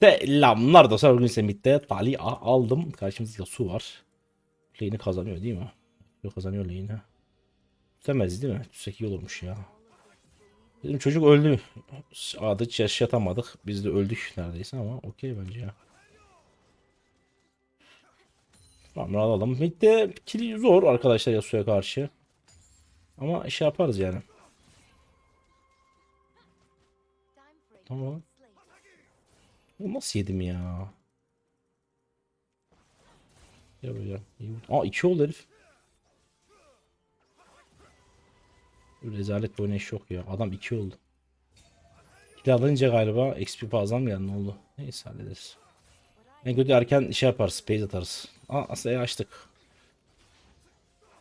Selamlar dostlar. Bugün Semit'te Tali A aldım. Karşımızda su var. Lane'i kazanıyor değil mi? Yok kazanıyor lane'i. Tutamaz değil mi? Tutsek iyi olurmuş ya. Bizim çocuk öldü. Adı hiç yaşatamadık. Biz de öldük neredeyse ama okey bence ya. Tamam alalım. Mid'de kill zor arkadaşlar Yasuo'ya karşı. Ama şey yaparız yani. Tamam. Bu Nasıl yedim ya? Ya böyle. iyi vurdu. Aa iki oldu herif. Rezalet bir oynayış yok ya. Adam iki oldu. Kill alınca galiba XP fazla mı geldi ne oldu? Neyse hallederiz. En kötü erken şey yaparız. Space atarız. Aa aslında açtık.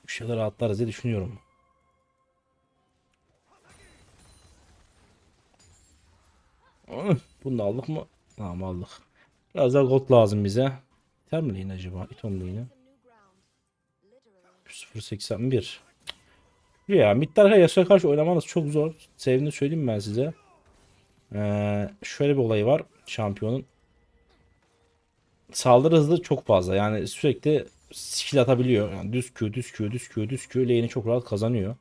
Bir şeyler rahatlarız diye düşünüyorum. Bunu aldık mı? Tamam aldık. Biraz daha gold lazım bize. Lane acaba? İton lane'i. 081. Ya midler Yasuo'ya karşı oynamanız çok zor. Sevdiğini söyleyeyim ben size. Ee, şöyle bir olay var. Şampiyonun saldırı hızı çok fazla. Yani sürekli skill atabiliyor. Yani düz Q, düz Q, düz Q, düz Q lane'i çok rahat kazanıyor.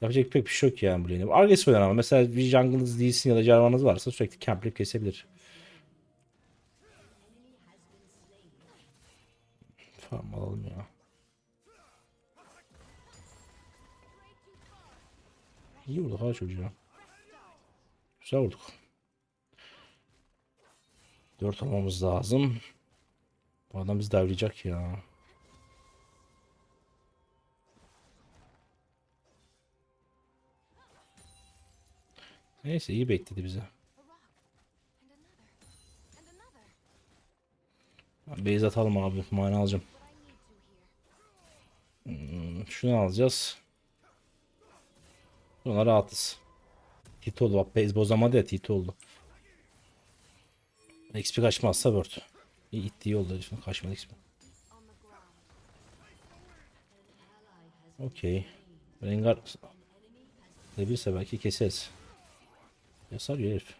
Yapacak pek bir şey yok yani bu lane'i. Agresif oynar ama mesela bir jungle'ınız değilsin ya da jarvanınız varsa sürekli campleyip kesebilir. Farm alalım ya. İyi vurduk ha çocuğa. Güzel vurduk. 4 olmamız lazım. Bu adam bizi devreyecek ya. Neyse iyi bekledi bize. Base atalım abi. Mane alacağım. Şunu alacağız. Buna rahatız. Tit oldu bak base bozamadı ya tit oldu. XP kaçmazsa word. İyi gitti iyi oldu herifin kaçmadı XP. Okey. Rengar Debilse belki keseriz. Ya sarıyor herif.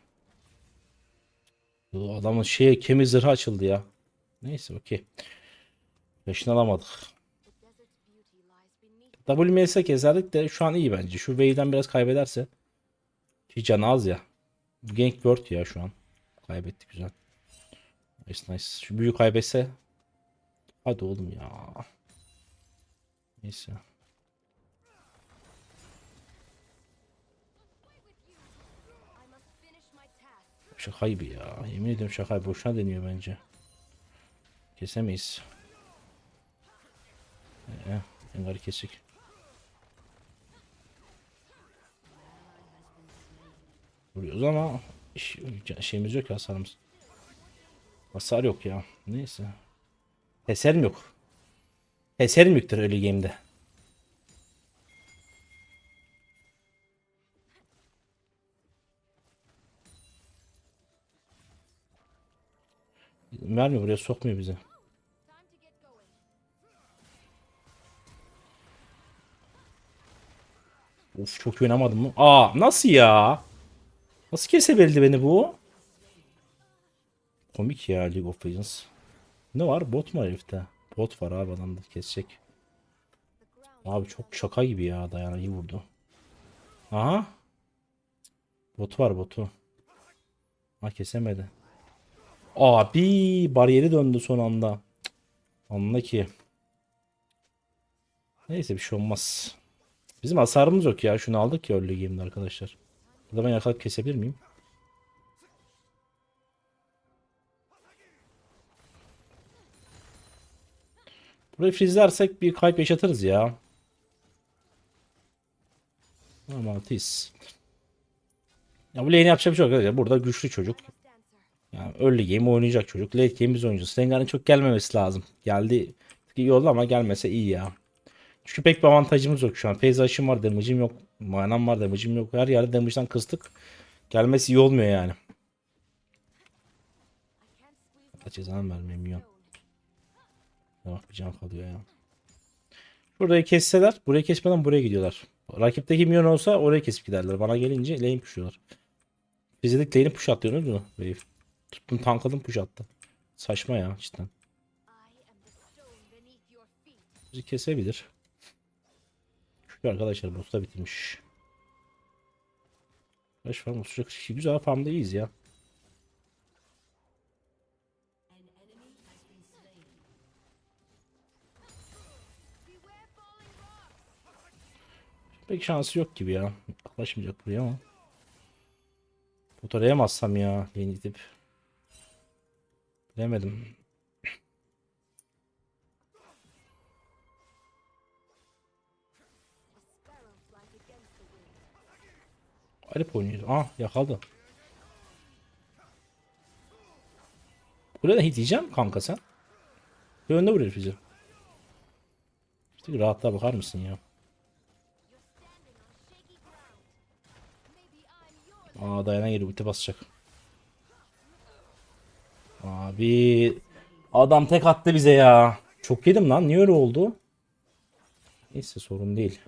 Bu adamın şeye kemik zırhı açıldı ya. Neyse okey. Peşini alamadık. WMS keserdik de şu an iyi bence. Şu wave'den biraz kaybederse. Ki canı az ya. Gank World ya şu an. Kaybettik güzel. Nice nice. Şu büyük kaybetse. Hadi oğlum ya. Neyse. Şaka gibi ya. Yemin ediyorum şaka boşuna deniyor bence. Kesemeyiz. Ee, engarı kesik. Vuruyoruz ama iş, şeyimiz yok hasarımız. Hasar yok ya. Neyse. Eserim yok. Eserim yoktur öyle game'de. Vermiyor buraya sokmuyor bizi. Of çok oynamadım mı? Aa nasıl ya? Nasıl kesebildi beni bu? Komik ya League of Legends. Ne var? Bot mu herifte? Bot var abi adamda kesecek. Abi çok şaka gibi ya Dayana iyi vurdu. Aha. Bot var botu. Ha kesemedi. Abi bariyeri döndü son anda. Cık, Anla ki. Neyse bir şey olmaz. Bizim hasarımız yok ya. Şunu aldık ya early game'de arkadaşlar. Ben yakalayıp kesebilir miyim? Burayı freezelersek bir kayıp yaşatırız ya. Ama tis. Ya bu lane'i yapacak bir şey yok. Burada güçlü çocuk. Yani early game oynayacak çocuk. Late game biz oynayacağız. Rengar'ın çok gelmemesi lazım. Geldi iyi oldu ama gelmese iyi ya. Çünkü pek bir avantajımız yok şu an. Phase aşım var, damage'im yok. Manam var, damage'im yok. Her yerde damage'dan kıstık. Gelmesi iyi olmuyor yani. Kaç cezanı vermeyeyim milyon. Bak bir kalıyor ya. Burayı kesseler, burayı kesmeden buraya gidiyorlar. Rakipteki milyon olsa oraya kesip giderler. Bana gelince lane pushluyorlar. Biz dedik lane'i push atıyorsunuz mu? Wave Tuttum tankladım push attı. Saçma ya cidden. Bizi kesebilir. Çünkü arkadaşlar boss da bitirmiş. Kaç farm olacak? Güzel farmdayız ya. Pek şansı yok gibi ya. Yaklaşmayacak buraya ama. Fotoğrayamazsam ya. Yeni gidip. Bilemedim. Garip oynuyor. Ah yakaladı. Buraya da hit yiyeceğim kanka sen. Bir önde vuruyor bizi. İşte rahatlığa bakar mısın ya? Aa dayana geliyor ulti basacak. Abi adam tek attı bize ya. Çok yedim lan. Niye öyle oldu? Neyse sorun değil.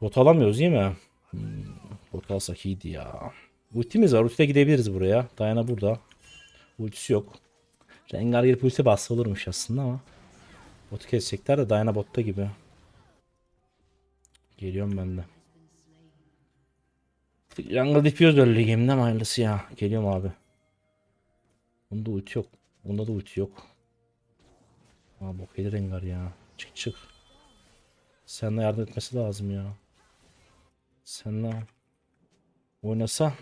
Bot alamıyoruz değil mi? Hmm, bot alsak ya. Ultimiz var. Ultiyle gidebiliriz buraya. Dayana burada. Ultisi yok. Rengar gelip ulti bassa olurmuş aslında ama. Botu kesecekler de Dayana botta gibi. Geliyorum ben de. Jungle dipiyoruz öyle game'de ama hayırlısı ya. Geliyorum abi. Bunda ulti yok. Bunda da ulti yok. Aa bok yedi Rengar ya. Çık çık. Seninle yardım etmesi lazım ya. Seninle oynasa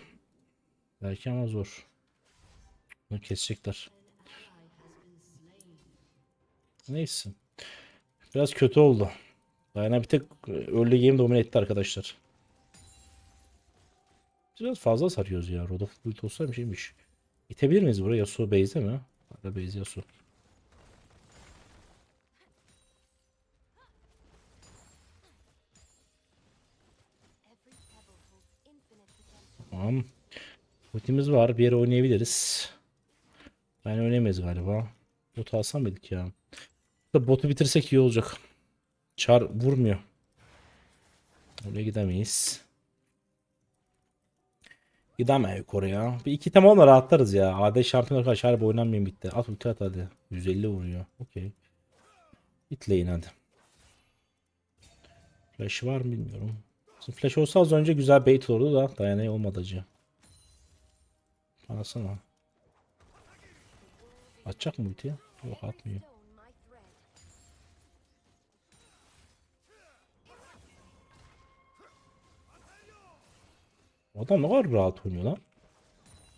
belki ama zor. Bunu kesecekler. Neyse. Biraz kötü oldu. Dayana bir tek early game domine etti arkadaşlar. Biraz fazla sarıyoruz ya. Rod of Build olsa bir şeymiş. İtebilir miyiz buraya? Yasuo base'de mi? Hala base Yasuo. Ultimiz var. Bir yere oynayabiliriz. Ben oynayamayız galiba. Bot alsam mıydık ya? Botu bitirsek iyi olacak. Çar vurmuyor. Oraya gidemeyiz. Gidemeyiz oraya. Bir iki tamamla rahatlarız ya. AD şampiyonlar karşı harbi oynanmayayım bitti. At ulti at hadi. 150 vuruyor. Okey. Bitleyin hadi. Flash var mı bilmiyorum. Şimdi flash olsa az önce güzel bait olurdu da dayanaya olmadı acı. Anasana. Atacak mı ultiyi? Yok atmıyor. Adam ne kadar rahat oynuyor lan.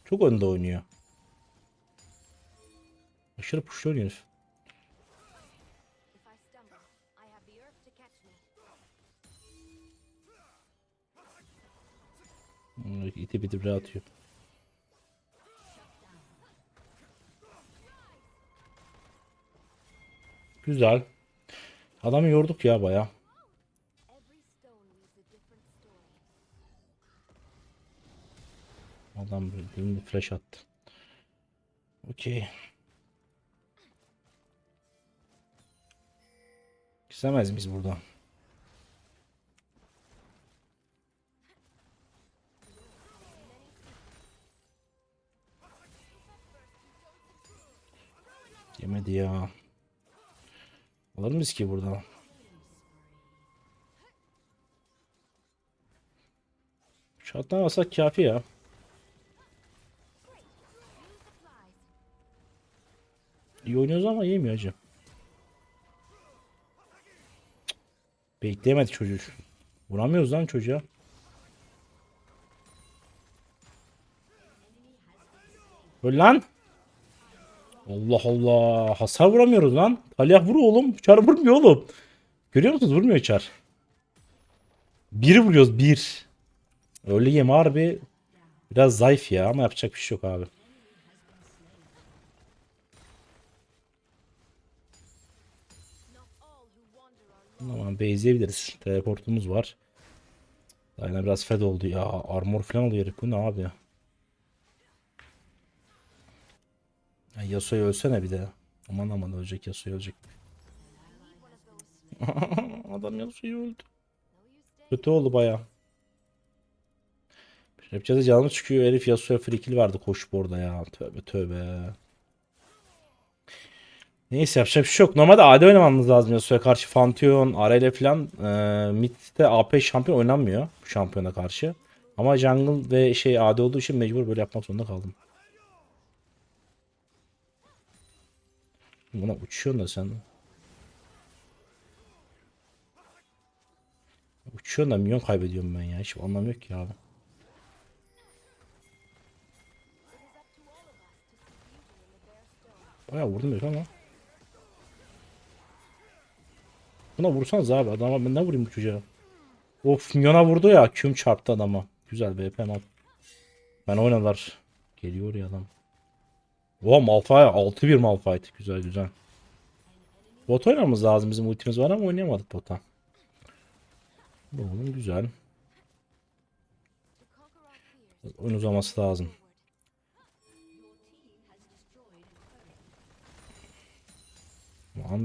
Çok önde oynuyor. Aşırı pushlu oynuyor herif. If I stumble, Güzel. Adamı yorduk ya baya. Adam bir flash attı. Okey. Gizemez miyiz burada? Yemedi ya. Alır mıyız ki burada? Şarttan alsak kafi ya. İyi oynuyoruz ama yemiyor hacı. Bekleyemedi çocuğu. Vuramıyoruz lan çocuğa. Öl lan. Allah Allah. Hasar vuramıyoruz lan. Talyah vur oğlum. Çar vurmuyor oğlum. Görüyor musunuz? Vurmuyor çar. Bir vuruyoruz bir. Öyle yeme harbi. Biraz zayıf ya ama yapacak bir şey yok abi. Tamam base'leyebiliriz. Teleportumuz var. Aynen biraz fed oldu ya. Armor falan oluyor. Bu ne abi ya? Yasuo'yu ölsene bir de. Aman aman ölecek Yasuo ölecek. Adam Yasuo'yu öldü. Kötü oldu baya. Rapçede canımız çıkıyor. Herif Yasuo'ya free kill verdi koşup orada ya. Tövbe tövbe. Neyse yapacak bir şey yok. Normalde AD oynamamız lazım Yasuo'ya karşı. Pantheon, Arele falan e, mid'de AP şampiyon oynanmıyor bu şampiyona karşı. Ama jungle ve şey AD olduğu için mecbur böyle yapmak zorunda kaldım. Buna uçuyorsun da sen. Uçuyorsun da milyon kaybediyorum ben ya. Hiç anlam yok ki abi. Baya vurdum herif ama. Buna vursanız abi adama ben ne vurayım bu çocuğa. Of milyona vurdu ya küm çarptı adama. Güzel BP mal. Ben oynadılar. Geliyor ya adam. Oha Malphite 6-1 Malphite. Güzel güzel. Bot oynamamız lazım bizim ultimiz var ama oynayamadık bota. Bu oğlum güzel. Oyun uzaması lazım.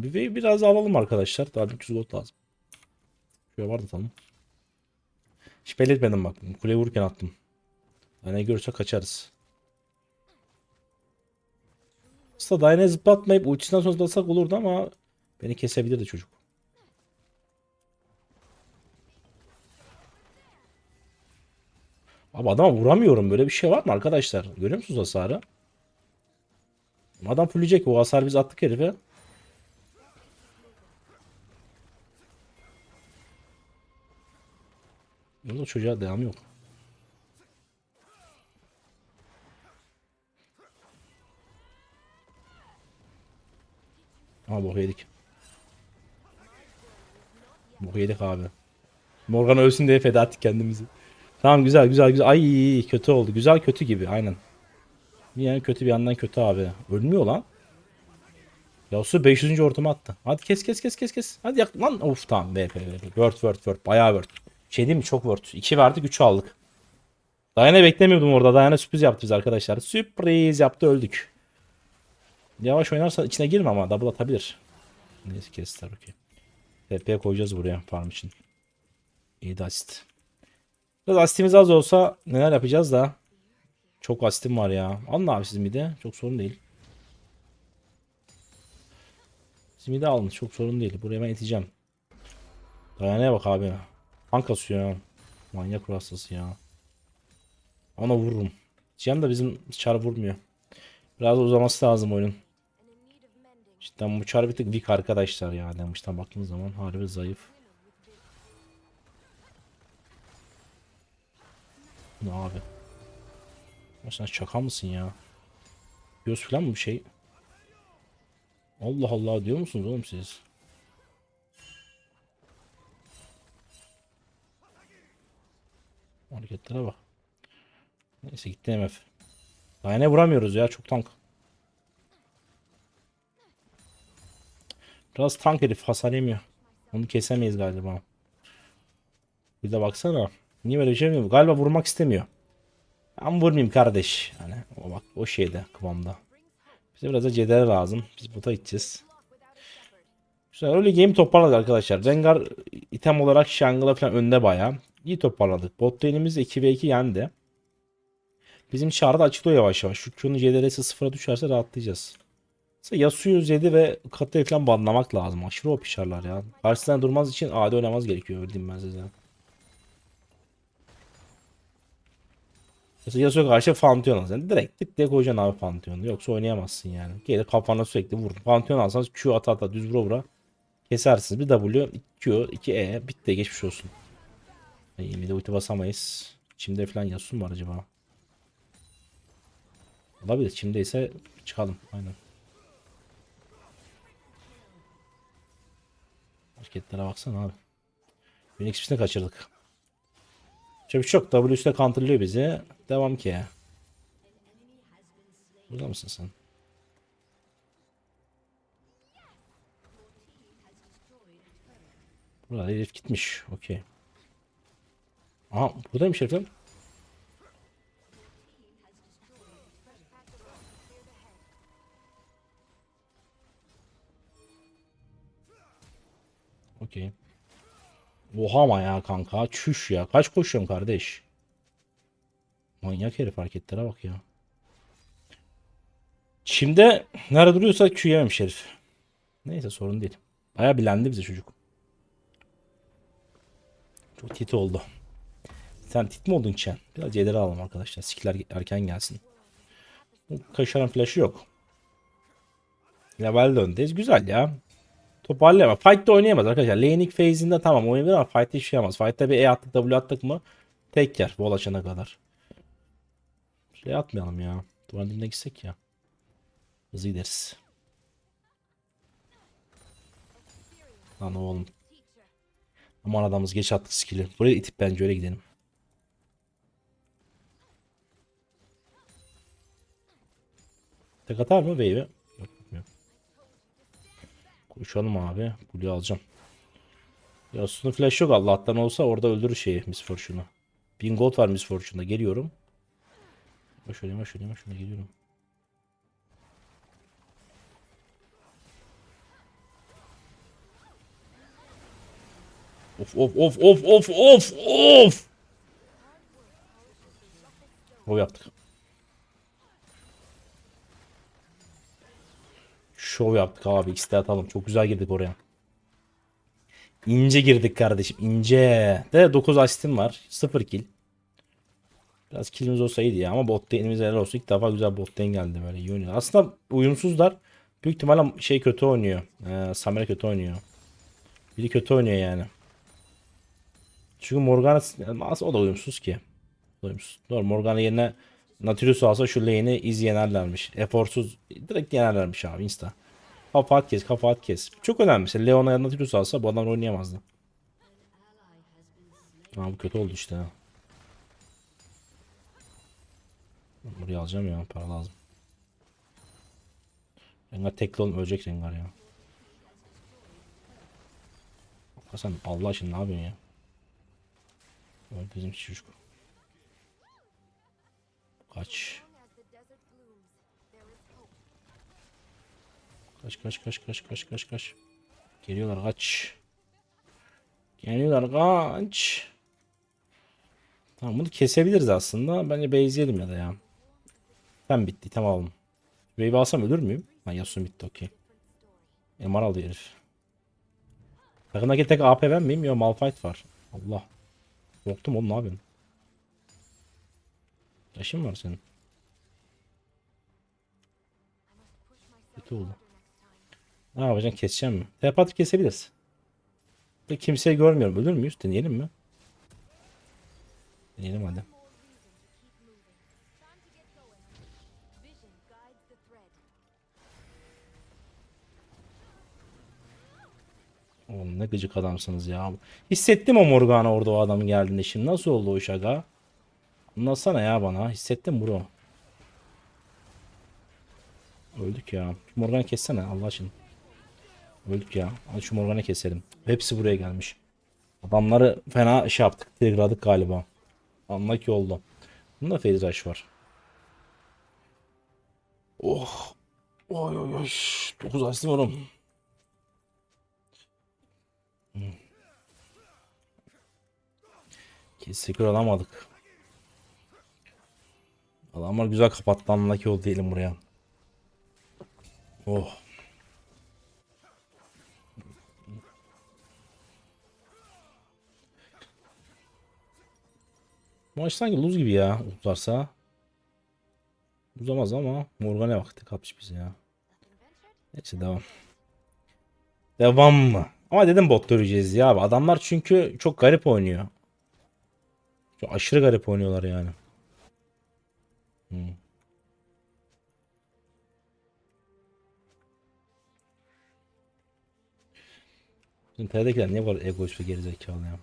Wave biraz alalım arkadaşlar. Daha 300 gold lazım. Şöyle vardı tamam. Hiç belli etmedim bak. Kuleye vururken attım. Yani görürse kaçarız. Aslında Diana'ya zıplatmayıp ultisinden sonra zıplatsak olurdu ama beni kesebilirdi çocuk. Abi adama vuramıyorum. Böyle bir şey var mı arkadaşlar? Görüyor musunuz hasarı? Adam fullecek. O hasar biz attık herife. Yolda çocuğa devam yok. Ama bok yedik. Bok yedik abi. Morgan ölsün diye feda ettik kendimizi. Tamam güzel güzel güzel. Ay kötü oldu. Güzel kötü gibi aynen. Bir yana kötü bir yandan kötü abi. Ölmüyor lan. Yasu 500. ortama attı. Hadi kes kes kes kes kes. Hadi yak lan. Of tamam. BP BP. Word word word. Bayağı word. Şey değil mi? Çok word. 2 verdik 3 aldık. Dayana beklemiyordum orada. Dayana sürpriz yaptı biz arkadaşlar. Sürpriz yaptı öldük. Yavaş oynarsa içine girme ama double atabilir. Neyse kestiler okey. TP'ye koyacağız buraya farm için. İyi de asist. Biraz asistimiz az olsa neler yapacağız da. Çok asistim var ya. Alın abi siz mide. Çok sorun değil. Siz mide alın. Çok sorun değil. Buraya ben iteceğim. Dayanaya bak abi. Tank kasıyor ya. Manyak ruh hastası ya. Ona vururum. Cihan da bizim çar vurmuyor. Biraz uzaması lazım oyunun. Cidden bu çar bir tık weak arkadaşlar ya. Demişten baktığımız zaman harbi zayıf. Ne abi? Ya sen şaka mısın ya? Göz falan mı bir şey? Allah Allah diyor musunuz oğlum siz? Hareketlere bak. Neyse gitti MF. Daha ne vuramıyoruz ya çok tank. Biraz tank herif hasar yemiyor. Onu kesemeyiz galiba. Bir de baksana. Niye böyle bir şey yapıyor? Galiba vurmak istemiyor. Ben vurmayayım kardeş. Hani o bak o şeyde kıvamda. Bize biraz da cedere lazım. Biz bota gideceğiz. Güzel öyle game toparladık arkadaşlar. Rengar item olarak Shangela falan önde bayağı. İyi toparladık. Bot lane'imiz 2v2 yendi. Bizim çağrı da açılıyor yavaş yavaş. Şu Q'nun CDR'si sıfıra düşerse rahatlayacağız. Yasuo'yu Zed'i ve Kata'yı falan banlamak lazım. Aşırı o pişarlar ya. Karşısından durmaz için AD oynamaz gerekiyor öyle diyeyim ben size. Mesela Yasuo karşı Pantheon alacaksın. Yani direkt tık diye koyacaksın abi Pantheon'u. Yoksa oynayamazsın yani. Gelir kafana sürekli vur. Pantheon alsanız Q ata ata düz vura vura kesersiniz. Bir W, 2 Q, 2 E bitti geçmiş olsun. Bir de ulti basamayız. Çimde falan Yasuo mu var acaba? Olabilir. Çimdeyse çıkalım. Aynen. Hareketlere baksana abi. Phoenix XP'sini kaçırdık. Çok çok W üstte counterlıyor bizi. Devam ki. Burada mısın sen? Burada herif gitmiş. Okey. Aha buradaymış herifim. Okey. Oha ama ya kanka. Çüş ya. Kaç koşuyorsun kardeş? Manyak herif hareketlere bak ya. Şimdi nerede duruyorsa Q yememiş herif. Neyse sorun değil. Baya bilendi bize çocuk. Çok tit oldu. Sen tit mi oldun Çen? Biraz Cedere alalım arkadaşlar. Skiller erken gelsin. Bu Kaşarın flash'ı yok. Level öndeyiz. Güzel ya. Toparlayamaz. Fight'ta oynayamaz arkadaşlar. Laning phase'inde tamam oynayabilir ama fight'ta hiçbir şey yapamaz. Fight'ta bir E attık W attık mı tek yer bol açana kadar. Şuraya atmayalım ya. Duvarın dibine gitsek ya. Hızlı gideriz. Lan oğlum. Aman adamız geç attık skill'i. Buraya itip bence öyle gidelim. Tek atar mı wave'e? Koşalım abi. Blue alacağım. Ya aslında flash yok Allah'tan olsa orada öldürür şeyi Miss Fortune'u. 1000 gold var Miss Fortune'da geliyorum. Yavaş öyle yavaş öyle yavaş öyle geliyorum. Of of of of of of of. O yaptık. Şov yaptık abi. X'de atalım. Çok güzel girdik oraya. İnce girdik kardeşim. ince. De 9 asistim var. 0 kill. Biraz killimiz olsa iyiydi ya ama bot lane'imiz helal olsun. İlk defa güzel bot lane geldi böyle iyi oynuyor. Aslında uyumsuzlar. Büyük ihtimalle şey kötü oynuyor. Ee, Samira kötü oynuyor. Biri kötü oynuyor yani. Çünkü Morgana aslında o da uyumsuz ki. Uyumsuz. Doğru Morgana yerine Nautilus alsa şu lane'i iz yenerlermiş. Eforsuz direkt yenerlermiş abi insta. Kafa at kes, kafa at kes. Çok önemli. Mesela Leon'a ya da Nautilus alsa bu adam oynayamazdı. Aa, bu kötü oldu işte. Buraya alacağım ya para lazım. Rengar tekli oğlum ölecek Rengar ya. Hasan Allah aşkına ne yapıyorsun ya? Öyle bizim çocuk. Kaç. Kaç kaç kaç kaç kaç kaç kaç. Geliyorlar kaç. Geliyorlar kaç. Tamam bunu kesebiliriz aslında. Bence base'leyelim ya da ya. Tam bitti tamam. Wave alsam ölür müyüm? Ha Yasuo bitti okey. MR aldı herif. Takımdaki tek AP ben miyim? Yok Malphite var. Allah. Korktum oğlum ne yapıyorsun? Yaşın var senin. Kötü oldu. Ne yapacaksın? Keseceğim mi? Telepatrik kesebiliriz. Ve kimseyi görmüyorum. Ölür müyüz? Deneyelim mi? Deneyelim hadi. Oğlum ne gıcık adamsınız ya. Hissettim o Morgana orada o adamın geldiğinde. Şimdi nasıl oldu o iş aga? Anlatsana ya bana. Hissettim bro. Öldük ya. Şu Morgan'ı kessene Allah aşkına. Öldük ya. Hadi şu Morgan'ı keselim. Hepsi buraya gelmiş. Adamları fena şey yaptık. Triggerladık galiba. Anla ki oldu. Bunda phase rush var. Oh. Oy oy oy. 9 asistim oğlum. Kesinlikle alamadık. Adamlar güzel kapattı anla ki oldu diyelim buraya. Oh. Maç sanki lose gibi ya uzarsa. Uzamaz ama Morgan'a baktı kapış bizi ya. Neyse devam. Devam mı? Ama dedim bot göreceğiz ya. Adamlar çünkü çok garip oynuyor. Çok aşırı garip oynuyorlar yani. Hmm. Bizim TR'dekiler niye bu kadar egoist ve gerizekalı ya?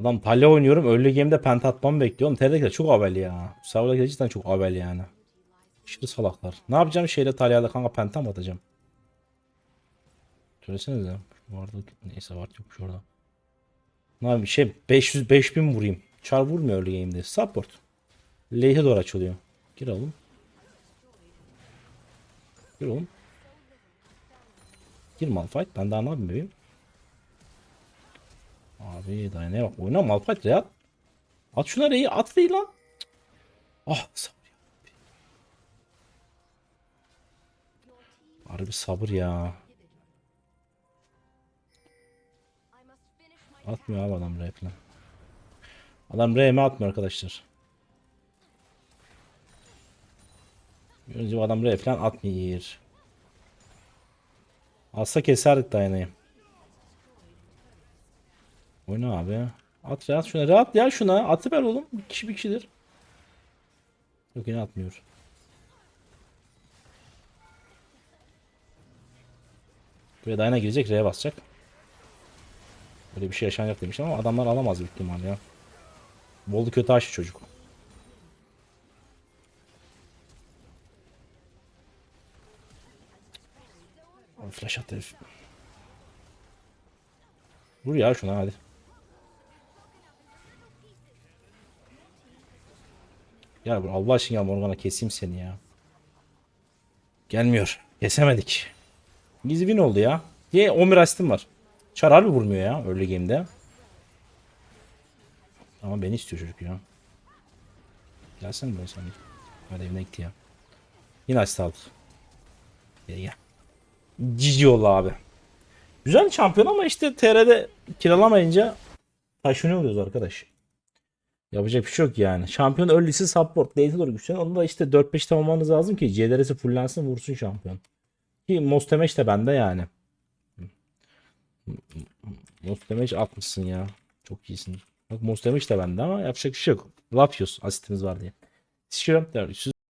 Adam Talya oynuyorum. Early game'de penta atmamı bekliyorum. TR'dekiler çok avel ya. Serverdakiler cidden çok avel yani. Aşırı salaklar. Ne yapacağım şeyle Talya'da kanka penta mı atacağım? Söylesenize. Vardı neyse var yokmuş orada. Ne yapayım şey 500 5000 vurayım. Çar vurmuyor early game'de. Support. Late'e doğru açılıyor. Gir oğlum. Gir oğlum. Gir Malphite. Ben daha ne yapayım bebeğim? Abi dayanaya bak. Oyna Malphite ya. At şuna reyi. At reyi lan. Ah sabır ya. Harbi sabır ya. Atmıyor abi adam R falan. Adam R mi atmıyor arkadaşlar. Önce adam R falan atmıyor. Alsa keserdik dayanayı. Oyna abi. At rahat şuna. Rahat ya şuna. Atı ver oğlum. Kişi bir kişidir. Yok yine atmıyor. Buraya Dayana girecek. R'ye basacak. Böyle bir şey yaşanacak demiştim ama adamlar alamaz büyük ihtimal ya. Bolu kötü aşı çocuk. Flash at herif. Vur ya şuna hadi. Ya Allah aşkına Morgana keseyim seni ya. Gelmiyor. Kesemedik. Gizli win oldu ya. Ye 11 asistim var. Çar harbi vurmuyor ya early game'de. Ama beni istiyor çocuk ya. Gelsene böyle sen. Hadi evine gitti ya. Yine asist aldık. Gel gel. Cici oldu abi. Güzel şampiyon ama işte TR'de kiralamayınca taşını oluyoruz arkadaş. Yapacak bir şey yok yani. Şampiyon early'si support. Late'e doğru güçlenen. Onu da işte 4-5 tamamlamanız lazım ki CDR'si fullensin vursun şampiyon. Ki Mostemeş de bende yani. Mostemeş atmışsın ya. Çok iyisin. Bak Mostemeş de bende ama yapacak bir şey yok. Lafıyoruz asistimiz var diye. Sıçıyorum.